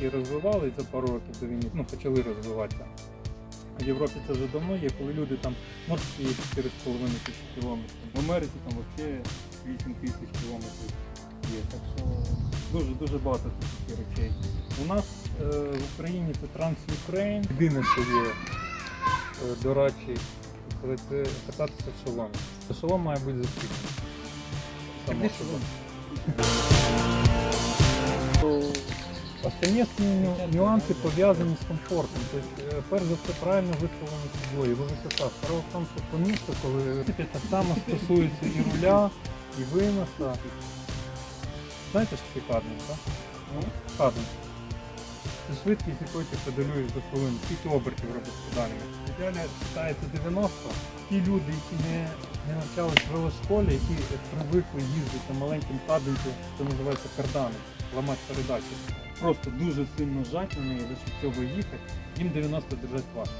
які розвивались за пару років до війни, ну почали розвиватися. В Європі це вже давно є, коли люди там морські 4,5 тисячі кілометрів. В Америці там взагалі 8 тисяч кілометрів є. Так що дуже дуже багато таких речей. У нас е, в Україні це Trans-Ukraine. Єдине, що є е, до речі, коли це кататися в шоломі. Шолом має бути закріплений. Само собою. Остальні основні нюанси пов'язані з комфортом. Тобто, е, перш за все, правильно виставлені підбої, висота. Справа в тому, що по місту, коли так само стосується і руля, і виноса. Знаєте, що таке кадмін, так? Ну, кадмін. Це швидкість, якою ти педалюєш за хвилину, скільки обертів робиш педалями. В ідеалі вважається 90. Ті люди, які не, не навчались в велошколі, які привикли їздити на маленьким каденці, це називається кардани, ламати передачі. Просто дуже сильно жать на неї, за що цього їхати, їм 90 держать важко.